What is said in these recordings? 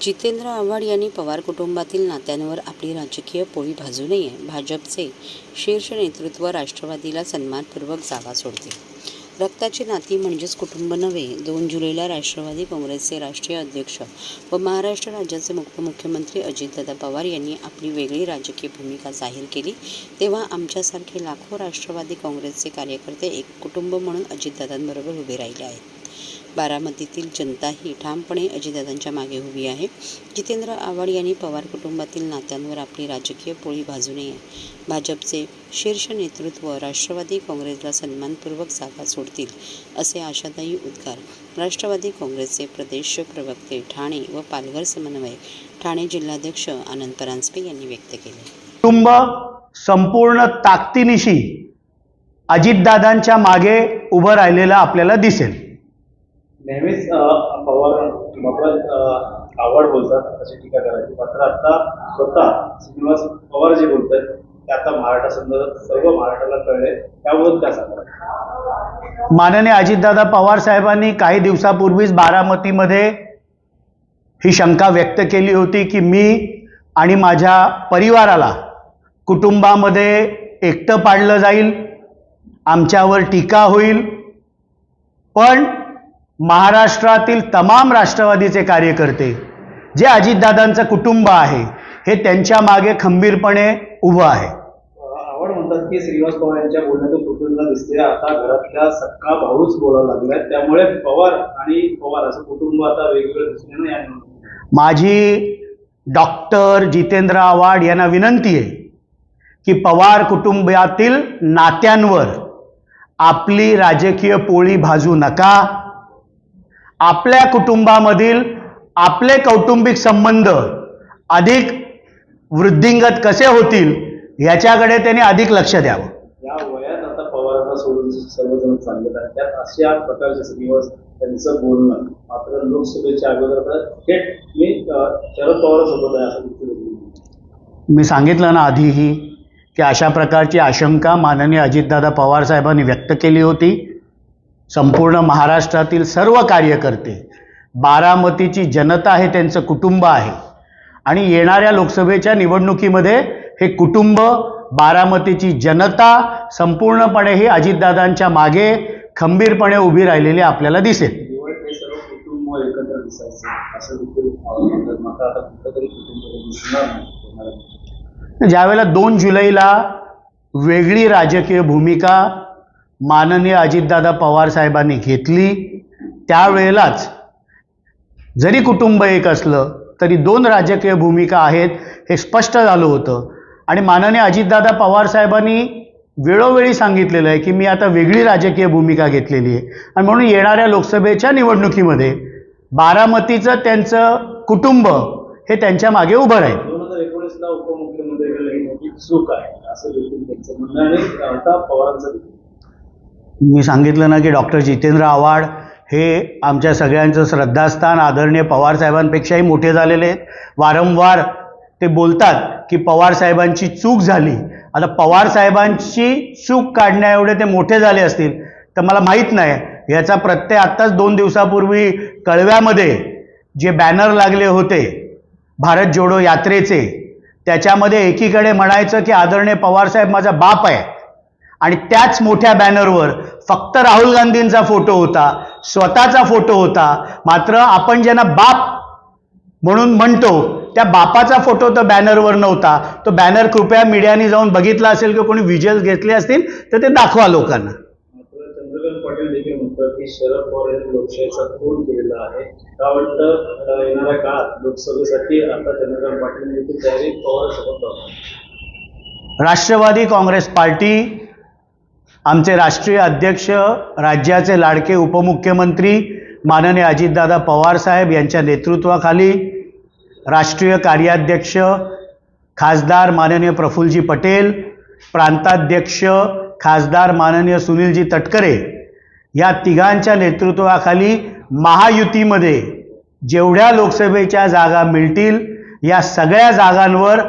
जितेंद्र आव्हाड यांनी पवार कुटुंबातील नात्यांवर आपली राजकीय पोळी भाजू नये. भाजपचे शीर्ष नेतृत्व राष्ट्रवादीला सन्मानपूर्वक जागा सोडते. रक्ताची नाती म्हणजेच कुटुंब नव्हे दोन जुलैला राष्ट्रवादी काँग्रेसचे राष्ट्रीय अध्यक्ष व महाराष्ट्र राज्याचे उपमुख्यमंत्री अजितदादा पवार यांनी आपली वेगळी राजकीय भूमिका जाहीर केली तेव्हा आमच्यासारखे लाखो राष्ट्रवादी काँग्रेसचे कार्यकर्ते एक कुटुंब म्हणून अजितदादांबरोबर उभे राहिले आहेत. बारामतीतील जनताही ठामपणे अजितदादांच्या मागे उभी आहे. जितेंद्र आव्हाड यांनी पवार कुटुंबातील नात्यांवर आपली राजकीय पोळी भाजू नये. भाजपचे शीर्ष नेतृत्व राष्ट्रवादी काँग्रेसला सन्मानपूर्वक जागा सोडतील असे आशादायी उद्गार राष्ट्रवादी काँग्रेसचे प्रदेश प्रवक्ते ठाणे व पालघर समन्वय ठाणे जिल्हाध्यक्ष आनंद परांजपे यांनी व्यक्त केले. कुटुंब संपूर्ण ताकदीनिशी अजितदादांच्या मागे उभं राहिलेलं आपल्याला दिसेल. नेहमीच पवार बाबत आवड बोलतात अशी टीका करायची. मात्र आता स्वतः श्रीनिवास पवार जे बोलत आहेत ते आता महाराष्ट्रासंदर्भात सर्व महाराष्ट्राला कळले. त्याबद्दल काय सांगतात माननीय अजितदादा पवार साहेबांनी काही दिवसापूर्वीच बारामतीमध्ये ही शंका व्यक्त केली होती की मी आणि माझ्या परिवाराला कुटुंबामध्ये एकटं पाडलं जाईल आमच्यावर टीका होईल. पण महाराष्ट्रातील तमाम राष्ट्रवादीचे कार्यकर्ते जे अजितदादांचं कुटुंब आहे हे त्यांच्या मागे खंबीरपणे उभं आहे. आवड म्हणतात की श्रीनिवास पवार यांच्या बोलण्यातून कुटुंबाला दिसते. आता घरातल्या सक्का भाऊच बोलायला लागलाय त्यामुळे पवार आणि पवार असं कुटुंब आता वेगवेगळं आणि माझी डॉक्टर जितेंद्र आव्हाड यांना विनंती आहे की पवार कुटुंबातील नात्यांवर आपली राजकीय पोळी भाजू नका. आपल्या कुटुंबामधील आपले कौटुंबिक संबंध अधिक वृद्धिंगत कसे होतील याच्याकडे त्यांनी अधिक लक्ष द्यावं या वयात आता पवारांना सोडून सर्वजण चाललेत आहेत त्यात अशा प्रकारचे श्रीनिवास त्यांचं बोलणं मात्र लोकसभेच्या अगोदर थेट मी शरद पवारांसोबत आहे असं. मी सांगितलं ना आधीही की अशा प्रकारची आशंका माननीय अजितदादा पवार साहेबांनी व्यक्त केली होती संपूर्ण महाराष्ट्रातील सर्व कार्यकर्ते बारामतीची जनता हे त्यांचं कुटुंब आहे. आणि येणाऱ्या लोकसभेच्या निवडणुकीमध्ये हे कुटुंब बारामतीची जनता संपूर्णपणे ही अजितदादांच्या मागे खंबीरपणे उभी राहिलेली आपल्याला दिसेल. ज्यावेळेला दोन जुलैला वेगळी राजकीय भूमिका माननीय अजितदादा पवार साहेबांनी घेतली. त्यावेळेलाच जरी कुटुंब एक असलं तरी दोन राजकीय भूमिका आहेत हे स्पष्ट झालं होतं. आणि माननीय अजितदादा पवार साहेबांनी वेळोवेळी सांगितलेलं आहे की मी आता वेगळी राजकीय भूमिका घेतलेली आहे. आणि म्हणून येणाऱ्या लोकसभेच्या निवडणुकीमध्ये बारामतीचं त्यांचं कुटुंब हे त्यांच्या मागे उभं राहील. उपमुख्यमंत्री चूक आहे असं त्यांचं म्हणणं आणि आता पवारांचं मी सांगितलं ना की डॉक्टर जितेंद्र आव्हाड हे आमच्या सगळ्यांचं श्रद्धास्थान आदरणीय पवार साहेबांपेक्षाही मोठे झालेले आहेत. वारंवार ते बोलतात की पवार साहेबांची चूक झाली. आता पवार साहेबांची चूक काढण्या एवढे ते मोठे झाले असतील तर मला माहीत नाही. याचा प्रत्यय आत्ताच दोन दिवसापूर्वी कळव्यामध्ये जे बॅनर लागले होते भारत जोडो यात्रेचे त्याच्यामध्ये एकीकडे म्हणायचं की आदरणीय पवारसाहेब माझा बाप आहे. आणि त्याच मोठ्या बॅनरवर फक्त राहुल गांधींचा फोटो होता स्वतःचा फोटो होता. मात्र आपण ज्यांना बाप म्हणून म्हणतो त्या बापाचा फोटो तर बॅनरवर नव्हता. तो बॅनर कृपया मीडियाने जाऊन बघितला असेल किंवा कोणी व्हिज्युअल्स घेतले असतील तर ते दाखवा लोकांना. मात्र चंद्रकांत पाटील देखील म्हणतात की शरद पवार यांनी लोकशाहीचा खून केलेला आहे. का वाटतं? अं, येणाऱ्या काळात लोकसभेसाठी आता चंद्रकांत पाटील देखील तयारी पवार सोबत लावतात राष्ट्रवादी काँग्रेस पार्टी आमचे राष्ट्रीय अध्यक्ष राज्याचे लाडके उपमुख्यमंत्री माननीय अजितदादा पवार साहेब यांच्या नेतृत्वाखाली राष्ट्रीय कार्याध्यक्ष खासदार माननीय प्रफुल्लजी पटेल प्रांताध्यक्ष खासदार माननीय सुनीलजी तटकरे या तिघांच्या नेतृत्वाखाली महायुतीमध्ये जेवढ्या लोकसभेच्या जागा मिळतील या सगळ्या जागांवर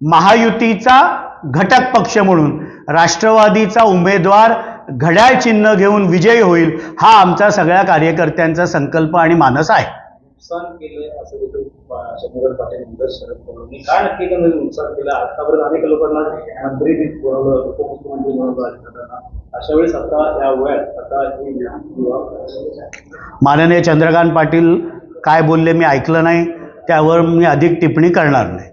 महायुतीचा घटक पक्ष म्हणून राष्ट्रवादीचा उमेदवार घड्याळ चिन्ह घेऊन विजयी होईल हा आमचा सगळ्या कार्यकर्त्यांचा संकल्प आणि मानस आहे. माननीय चंद्रकांत पाटील काय बोलले मी ऐकलं नाही त्यावर मी अधिक टिप्पणी करणार नाही.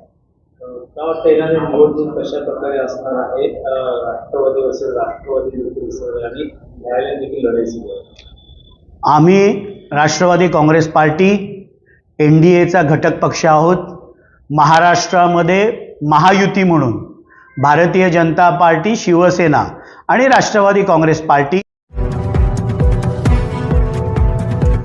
का वाटतं येणारी निवडणूक कशा प्रकारे असणार आहे राष्ट्रवादी असेल राष्ट्रवादी देखील असेल आणि न्यायालय देखील लढाई सुरू आहे. आम्ही Rashtrawadi Congress party N D एचा घटक पक्ष आहोत. महाराष्ट्रामध्ये महायुती म्हणून भारतीय जनता पार्टी शिवसेना आणि राष्ट्रवादी काँग्रेस पार्टी